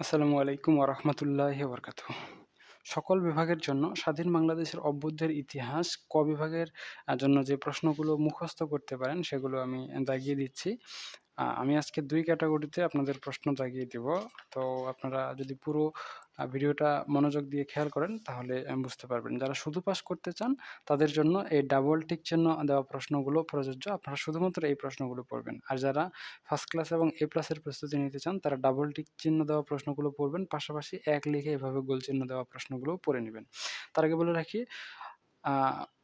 আসসালামু আলাইকুম ওরহমতুল্লাহ বরকাত সকল বিভাগের জন্য স্বাধীন বাংলাদেশের অভ্যুদয়ের ইতিহাস, ক বিভাগের জন্য যে প্রশ্নগুলো মুখস্থ করতে পারেন সেগুলো আমি দাগিয়ে দিচ্ছি। আমি আজকে দুই ক্যাটাগরিতে আপনাদের প্রশ্ন দাগিয়ে দেব। তো আপনারা যদি পুরো ভিডিওটা মনোযোগ দিয়ে খেয়াল করেন, তাহলে বুঝতে পারবেন। যারা শুধু পাস করতে চান, তাদের জন্য এই ডাবল টিক চিহ্ন দেওয়া প্রশ্নগুলো প্রযোজ্য। আপনারা শুধুমাত্র এই প্রশ্নগুলো পড়বেন। আর যারা ফার্স্ট ক্লাস এবং এ প্লাসের প্রস্তুতি নিতে চান, তারা ডাবল টিক চিহ্ন দেওয়া প্রশ্নগুলো পড়বেন। পাশাপাশি এক লিখে এভাবে গোল চিহ্ন দেওয়া প্রশ্নগুলো পড়ে নেবেন। তার আগে বলে রাখি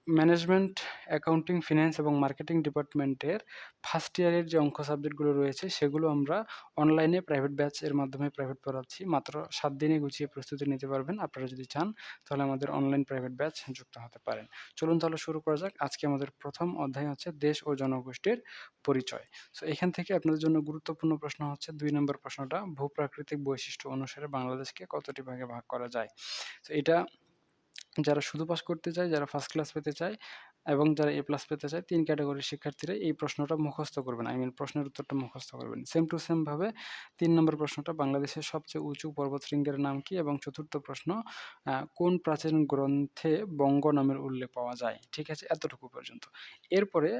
ম্যানেজমেন্ট অ্যাকাউন্টিং ফিন্যান্স এবং মার্কেটিং ডিপার্টমেন্টের ফার্স্ট ইয়ারের যে অঙ্ক সাবজেক্টগুলো রয়েছে, সেগুলো আমরা অনলাইনে প্রাইভেট ব্যাচের মাধ্যমে প্রাইভেট পড়াচ্ছি। মাত্র সাত দিনে গুছিয়ে প্রস্তুতি নিতে পারবেন। আপনারা যদি চান, তাহলে আমাদের অনলাইন প্রাইভেট ব্যাচ যুক্ত হতে পারেন। চলুন তাহলে শুরু করা যাক। আজকে আমাদের প্রথম অধ্যায় হচ্ছে দেশ ও জনগোষ্ঠীর পরিচয়। সো এখান থেকে আপনাদের জন্য গুরুত্বপূর্ণ প্রশ্ন হচ্ছে, দুই নম্বর প্রশ্নটা, ভূপ্রাকৃতিক বৈশিষ্ট্য অনুসারে বাংলাদেশকে কতটি ভাগে ভাগ করা যায়? তো এটা যারা শুধু পাস করতে চায়, যারা ফার্স্ট ক্লাস পেতে চায় এবং যারা এ প্লাস পেতে চায়, তিন ক্যাটাগরির শিক্ষার্থীরা এই প্রশ্নটা মুখস্থ করবেন আই মিন প্রশ্নের উত্তরটা মুখস্থ করবেন। সেম টু সেম ভাবে তিন নম্বর প্রশ্নটা বাংলাদেশের সবচেয়ে উঁচু পর্বতশৃঙ্গের নাম কি এবং চতুর্থ প্রশ্ন কোন প্রাচীন গ্রন্থে বঙ্গ নামের উল্লেখ পাওয়া যায়? ঠিক আছে, এতটুকু পর্যন্ত। এরপরে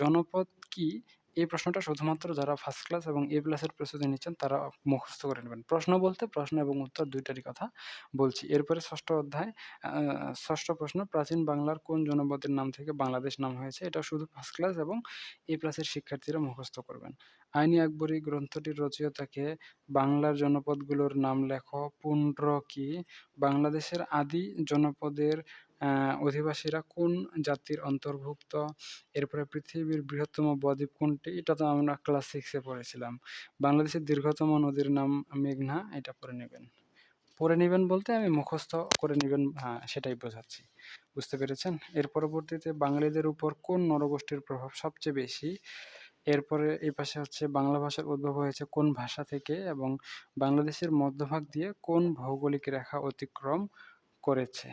জনপদ কি এই প্রশ্নটা শুধুমাত্র যারা ফার্স্ট ক্লাস এবং এ প্লাসের প্রস্তুতি নিচ্ছেন, তারা মুখস্থ করে নেবেন। প্রশ্ন বলতে, প্রশ্ন এবং উত্তর দুইটারই কথা বলছি। এরপরে ষষ্ঠ অধ্যায় ষষ্ঠ প্রশ্ন, প্রাচীন বাংলার কোন জনপদের নাম থেকে বাংলাদেশ নাম হয়েছে? এটা শুধু ফার্স্ট ক্লাস এবং এ প্লাসের শিক্ষার্থীরা মুখস্থ করবেন। আইনি আকবরী গ্রন্থটির রচয়িতাকে বাংলার জনপদগুলোর নাম লেখ পুন্ড্র কি বাংলাদেশের আদি জনপদের অধিবাসীরা কোন জাতির অন্তর্ভুক্ত? এরপরে পৃথিবীর বৃহত্তম বদ্বীপ কোনটি? এটা তো আমরা ক্লাস সিক্সে পড়েছিলাম। বাংলাদেশের দীর্ঘতম নদীর নাম মেঘনা, এটা পড়ে নেবেন। পড়ে নেবেন বলতে আমি মুখস্থ করে নেবেন হ্যাঁ সেটাই বোঝাচ্ছি। বুঝতে পেরেছেন? এর পরবর্তীতে বাঙালিদের উপর কোন নরগোষ্ঠীর প্রভাব সবচেয়ে বেশি? এরপরে এই পাশে হচ্ছে বাংলা ভাষার উদ্ভব হয়েছে কোন ভাষা থেকে এবং বাংলাদেশের মধ্যভাগ দিয়ে কোন ভৌগোলিক রেখা অতিক্রম করেছে?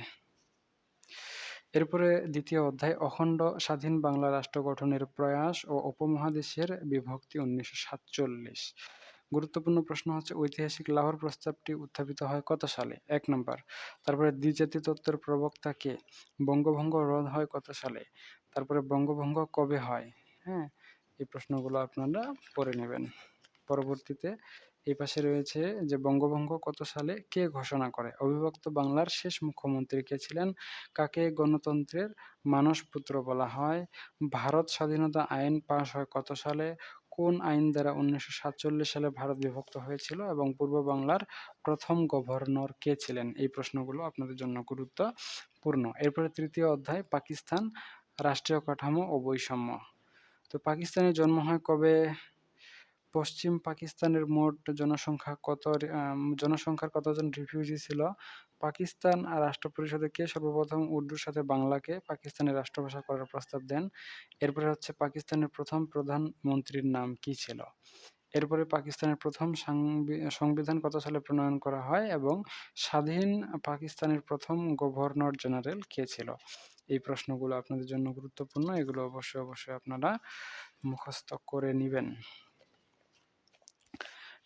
এরপরে দ্বিতীয় অধ্যায়, অখণ্ড স্বাধীন বাংলা রাষ্ট্র গঠনের প্রয়াস ও উপমহাদেশের বিভক্তি উনিশশো সাতচল্লিশ। গুরুত্বপূর্ণ প্রশ্ন হচ্ছে, ঐতিহাসিক লাহোর প্রস্তাবটি উত্থাপিত হয় কত সালে? এক নম্বর। তারপরে দ্বিজাতি তত্ত্বের প্রবক্তা কে? বঙ্গভঙ্গ রোধ হয় কত সালে? তারপরে বঙ্গভঙ্গ কবে হয়? হ্যাঁ এই প্রশ্নগুলো আপনারা পড়ে নেবেন। পরবর্তীতে এই পাশে রয়েছে যে বঙ্গভঙ্গ কত সালে কে ঘোষণা করে? অবিভক্ত বাংলার শেষ মুখ্যমন্ত্রী কে ছিলেন? কাকে গণতন্ত্রের মানসপুত্র বলা হয়? ভারত স্বাধীনতা আইন পাশ হয় কত সালে? কোন আইন দ্বারা উনিশশো সাতচল্লিশ সালে ভারত বিভক্ত হয়েছিল? এবং পূর্ব বাংলার প্রথম গভর্নর কে ছিলেন? এই প্রশ্নগুলো আপনাদের জন্য গুরুত্বপূর্ণ। এরপরে তৃতীয় অধ্যায়, পাকিস্তান, রাষ্ট্রীয় কাঠামো ও বৈষম্য। তো পাকিস্তানের জন্ম হয় কবে? পশ্চিম পাকিস্তানের মোট জনসংখ্যা কত জনসংখ্যার কতজন রিফিউজি ছিল? পাকিস্তান আর রাষ্ট্র পরিষদে কে সর্বপ্রথম উর্দুর সাথে বাংলাকে পাকিস্তানের রাষ্ট্রভাষা করার প্রস্তাব দেন? এরপরে হচ্ছে পাকিস্তানের প্রথম প্রধানমন্ত্রীর নাম কি ছিল? এরপরে পাকিস্তানের প্রথম সংবিধান কত সালে প্রণয়ন করা হয় এবং স্বাধীন পাকিস্তানের প্রথম গভর্নর জেনারেল কে ছিল? এই প্রশ্নগুলো আপনাদের জন্য গুরুত্বপূর্ণ। এগুলো অবশ্যই অবশ্যই আপনারা মুখস্থ করে নেবেন।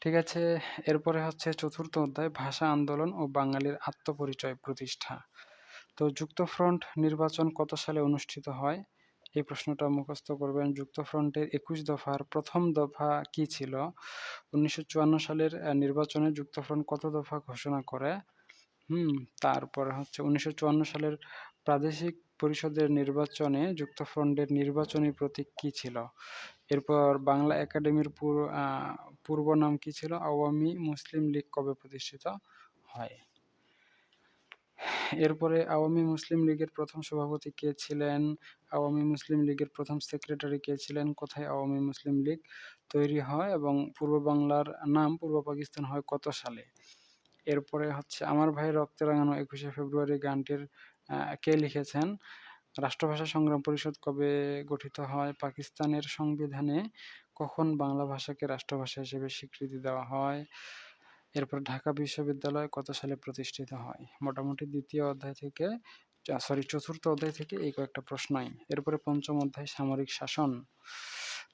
ঠিক আছে? এরপরে হচ্ছে চতুর্থ অধ্যায়, ভাষা আন্দোলন ও বাঙালির আত্মপরিচয় প্রতিষ্ঠা। তো যুক্তফ্রন্ট নির্বাচন কত সালে অনুষ্ঠিত হয়? এই প্রশ্নটা মুখস্থ করবেন। যুক্তফ্রন্টের একুশ দফার প্রথম দফা কি ছিল? উনিশশো চুয়ান্ন সালের নির্বাচনে যুক্তফ্রন্ট কত দফা ঘোষণা করে? হুম, তারপরে হচ্ছে উনিশশো চুয়ান্ন সালের প্রাদেশিক পরিষদের নির্বাচনে যুক্তফ্রন্টের নির্বাচনী প্রতীক কী ছিল? এরপর বাংলা একাডেমির পূর্ব নাম কি ছিল? আওয়ামী মুসলিম লীগ কবে প্রতিষ্ঠিত হয়? এরপরে আওয়ামী মুসলিম লীগের প্রথম সভাপতি কে ছিলেন? আওয়ামী মুসলিম লীগের প্রথম সেক্রেটারি কে ছিলেন? কোথায় আওয়ামী মুসলিম লীগ তৈরি হয় এবং পূর্ব বাংলার নাম পূর্ব পাকিস্তান হয় কত সালে? এরপরে হচ্ছে, আমার ভাই রক্তে রাঙানো একুশে ফেব্রুয়ারি গানটির কে লিখেছেন? রাষ্ট্রভাষা সংগ্রাম পরিষদ কবে গঠিত হয়? পাকিস্তানের সংবিধানে কখন বাংলা ভাষাকে রাষ্ট্রভাষা হিসেবে স্বীকৃতি দেওয়া হয়? এরপর ঢাকা বিশ্ববিদ্যালয় কত সালে প্রতিষ্ঠিত হয়? মোটামুটি দ্বিতীয় অধ্যায় থেকে সরি চতুর্থ অধ্যায় থেকে এই কয়েকটা প্রশ্নই। এরপরে পঞ্চম অধ্যায়, সামরিক শাসন।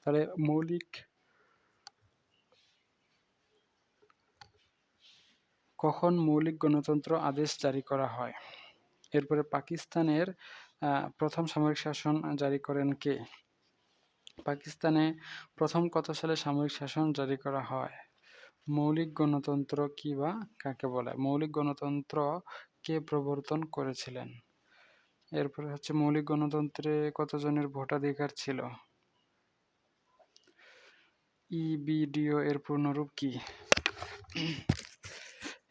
তাহলে মৌলিক কখন মৌলিক গণতন্ত্র আদেশ জারি করা হয়? এরপরে পাকিস্তানের প্রথম সামরিক শাসন জারি করেন কে? পাকিস্তানে প্রথম কত সালে সামরিক শাসন জারি করা হয়? মৌলিক গণতন্ত্র কি বা কাকে বলে? মৌলিক গণতন্ত্র কে প্রবর্তন করেছিলেন? এরপরে হচ্ছে মৌলিক গণতন্ত্রে কতজনের ভোটাধিকার ছিল? ইবিডিও এর পূর্ণরূপ কি?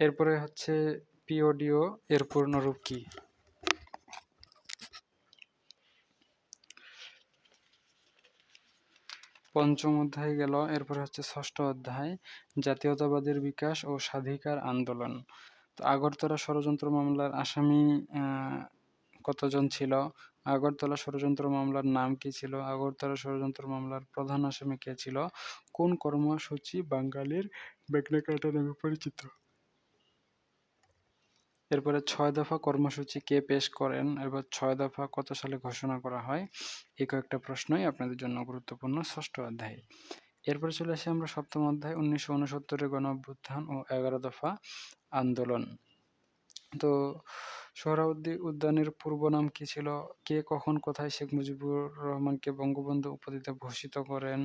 এরপরে হচ্ছে পিওডিও এর পূর্ণরূপ কি? পঞ্চম অধ্যায় গেল, এরপর হচ্ছে ষষ্ঠ অধ্যায়, জাতীয়তাবাদের বিকাশ ও স্বাধিকার আন্দোলন। তো আগরতলা ষড়যন্ত্র মামলার আসামি কতজন ছিল? আগরতলা ষড়যন্ত্র মামলার নাম কি ছিল? আগরতলা ষড়যন্ত্র মামলার প্রধান আসামি কে ছিল? কোন কর্মসূচি বাঙালির বেগনাকাটা নামে পরিচিত? এরপরে ছয় দফা কর্মসূচি কে পেশ করেন? এবার ছয় দফা কত সালে ঘোষণা করা হয়? এই কয়েকটা প্রশ্নই আপনাদের জন্য গুরুত্বপূর্ণ ষষ্ঠ অধ্যায়। এরপরে চলে আসি আমরা সপ্তম অধ্যায়, উনিশশো উনসত্তরের গণ অভ্যুত্থান ও এগারো দফা আন্দোলন। তো সোহরাওয়ার্দী উদ্যানের পূর্ব নাম কি ছিল? কে কখন কোথায় শেখ মুজিবুর রহমানকে বঙ্গবন্ধু উপাধিতে ভূষিত করেন?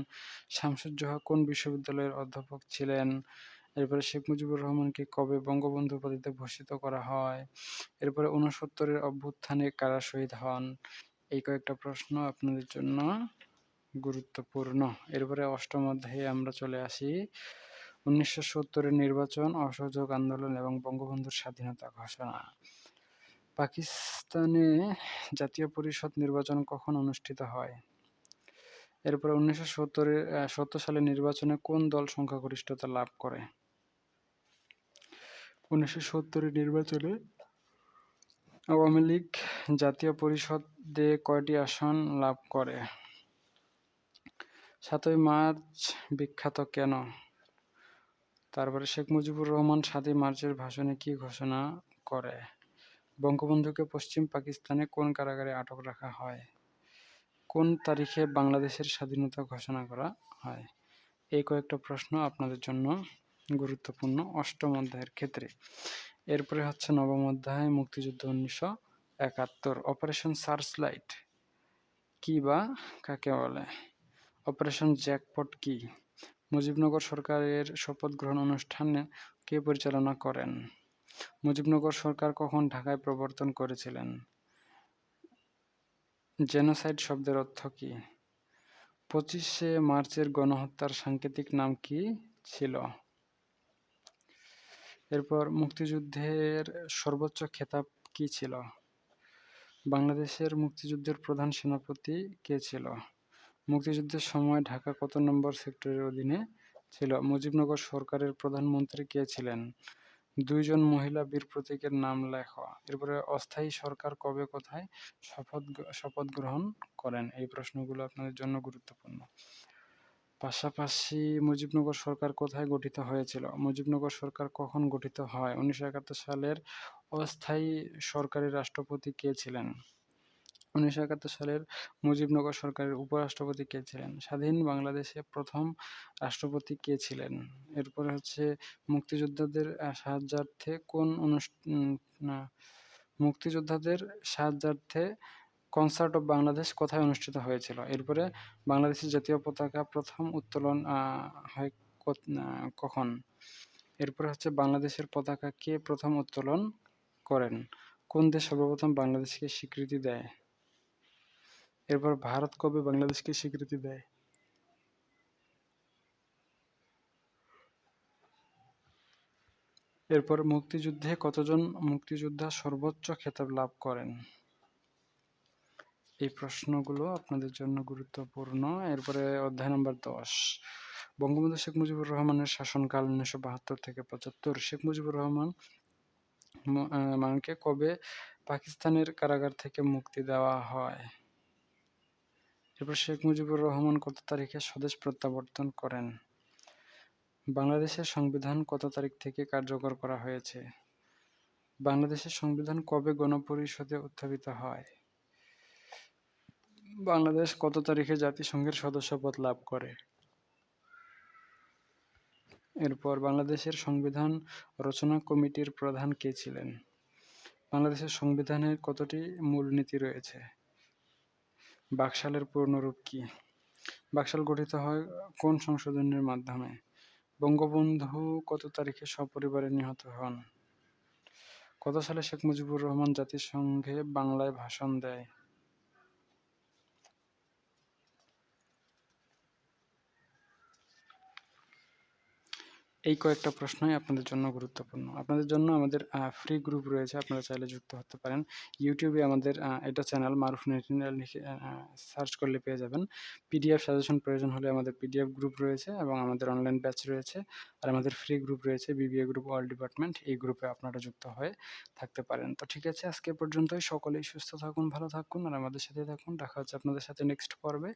শামসুজ্জোহা কোন বিশ্ববিদ্যালয়ের অধ্যাপক ছিলেন? এরপরে শেখ মুজিবুর রহমানকে কবে বঙ্গবন্ধু উপাধিতে ভূষিত করা হয়? এরপরে উনসত্তরের অভ্যুত্থানে কারা শহীদ হন? এই কয়েকটা প্রশ্ন আপনাদের জন্য গুরুত্বপূর্ণ। এরপরে অষ্টম অধ্যায়ে আমরা চলে আসি। উনিশশো সত্তরের নির্বাচন, অসহযোগ আন্দোলন এবং বঙ্গবন্ধুর স্বাধীনতা ঘোষণা। পাকিস্তানে জাতীয় পরিষদ নির্বাচন কখন অনুষ্ঠিত হয়? এরপরে উনিশশো সত্তরের সত্তর সালের নির্বাচনে কোন দল সংখ্যাগরিষ্ঠতা লাভ করে? উনিশশো সত্তরের নির্বাচনে আওয়ামী লীগ জাতীয় পরিষদে কয়টি আসন লাভ করে? সাতই মার্চ বিখ্যাত কেন? তারপরে শেখ মুজিবুর রহমান সাতই মার্চের ভাষণে কি ঘোষণা করে? বঙ্গবন্ধুকে পশ্চিম পাকিস্তানে কোন কারাগারে আটক রাখা হয়? কোন তারিখে বাংলাদেশের স্বাধীনতা ঘোষণা করা হয়? এই কয়েকটা প্রশ্ন আপনাদের জন্য গুরুত্বপূর্ণ অষ্টম অধ্যায়ের ক্ষেত্রে। এরপরে হচ্ছে নবম অধ্যায়, মুক্তিযুদ্ধ উনিশশো একাত্তর। অপারেশন সার্চ লাইট কি বা কাকে বলে? অপারেশন জ্যাকপট কি? মুজিবনগর সরকারের শপথ গ্রহণ অনুষ্ঠানে কে পরিচালনা করেন? মুজিবনগর সরকার কখন ঢাকায় প্রবর্তন করেছিলেন? জেনোসাইড শব্দের অর্থ কি? পঁচিশে মার্চের গণহত্যার সাংকেতিক নাম কি ছিল? এরপর মুক্তিযুদ্ধের সর্বোচ্চ খেতাব কি ছিল? বাংলাদেশের মুক্তিযুদ্ধের প্রধান সেনাপতি কে ছিল? মুক্তিযুদ্ধের সময় ঢাকা কত নম্বর সেক্টরের অধীনে ছিল? মুজিবনগর সরকারের প্রধানমন্ত্রী কে ছিলেন? দুইজন মহিলা বীর প্রতীকের নাম লেখ। এরপরে অস্থায়ী সরকার কবে কোথায় শপথ শপথ গ্রহণ করেন? এই প্রশ্নগুলো আপনাদের জন্য গুরুত্বপূর্ণ। পাশাপাশি মুজিবনগর সরকার কোথায় গঠিত হয়েছিল? মুজিবনগর সরকার কখন গঠিত হয়? উনিশশো একাত্তর সালের অস্থায়ী সরকারি রাষ্ট্রপতি কে ছিলেন? উনিশশো একাত্তর সালের মুজিবনগর সরকারের উপরাষ্ট্রপতি কে ছিলেন? স্বাধীন বাংলাদেশে প্রথম রাষ্ট্রপতি কে ছিলেন? এরপরে হচ্ছে মুক্তিযোদ্ধাদের সাহায্যার্থে কোন অনুষ্ঠান মুক্তিযোদ্ধাদের সাহায্যার্থে কনসার্ট অফ বাংলাদেশ কোথায় অনুষ্ঠিত হয়েছিল? এরপরে বাংলাদেশের জাতীয় পতাকা প্রথম উত্তোলন হয় কখন? এরপরে হচ্ছে বাংলাদেশের পতাকা কে প্রথম উত্তোলন করেন? কোন দেশ সর্বপ্রথম বাংলাদেশকে স্বীকৃতি দেয়? এরপর ভারত কবে বাংলাদেশকে স্বীকৃতি দেয়? এরপর মুক্তিযুদ্ধে কতজন মুক্তিযোদ্ধা সর্বোচ্চ খেতাব লাভ করেন? এই প্রশ্নগুলো আপনাদের জন্য গুরুত্বপূর্ণ। এরপরে অধ্যায় নম্বর দশ। বঙ্গবন্ধু শেখ মুজিবুর রহমানের শাসনকাল উনিশশো বাহাত্তর থেকে পঁচাত্তর। শেখ মুজিবুর রহমান মানকে কবে পাকিস্তানের কারাগার থেকে মুক্তি দেওয়া হয়? এরপর শেখ মুজিবুর রহমান কত তারিখে স্বদেশ প্রত্যাবর্তন করেন? বাংলাদেশের সংবিধান কত তারিখ থেকে কার্যকর করা হয়েছে? বাংলাদেশের সংবিধান কবে গণপরিষদে উত্থাপিত হয়? বাংলাদেশ কত তারিখে জাতিসংঘের সদস্যপদ লাভ করে এরপর বাংলাদেশের সংবিধান রচনা কমিটির প্রধান কে ছিলেন? বাংলাদেশের সংবিধানের কতটি মূলনীতি রয়েছে? বাকশালের পূর্ণরূপ কি? বাকশাল গঠিত হয় কোন সংশোধনের মাধ্যমে? বঙ্গবন্ধু কত তারিখে সপরিবারে নিহত হন? কত সালে শেখ মুজিবুর রহমান জাতিসংঘে বাংলায় ভাষণ দেয়? এই কয়েকটা প্রশ্নই আপনাদের জন্য গুরুত্বপূর্ণ। আপনাদের জন্য আমাদের ফ্রি গ্রুপ রয়েছে, আপনারা চাইলে যুক্ত হতে পারেন। ইউটিউবে আমাদের এটা চ্যানেল মারুফ নাইনটিনাল লিখে সার্চ করলে পেয়ে যাবেন। পিডিএফ সাজেশন প্রয়োজন হলে আমাদের পিডিএফ গ্রুপ রয়েছে এবং আমাদের অনলাইন ব্যাচ রয়েছে। আর আমাদের ফ্রি গ্রুপ রয়েছে বিবিএ গ্রুপ অল ডিপার্টমেন্ট। এই গ্রুপে আপনারা যুক্ত হয়ে থাকতে পারেন। তো ঠিক আছে আজকে পর্যন্তই। সকলেই সুস্থ থাকুন, ভালো থাকুন আর আমাদের সাথে থাকুন। দেখা হচ্ছে আপনাদের সাথে নেক্সট পর্বে।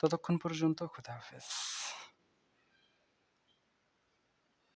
ততক্ষণ পর্যন্ত খোদা হাফেজ।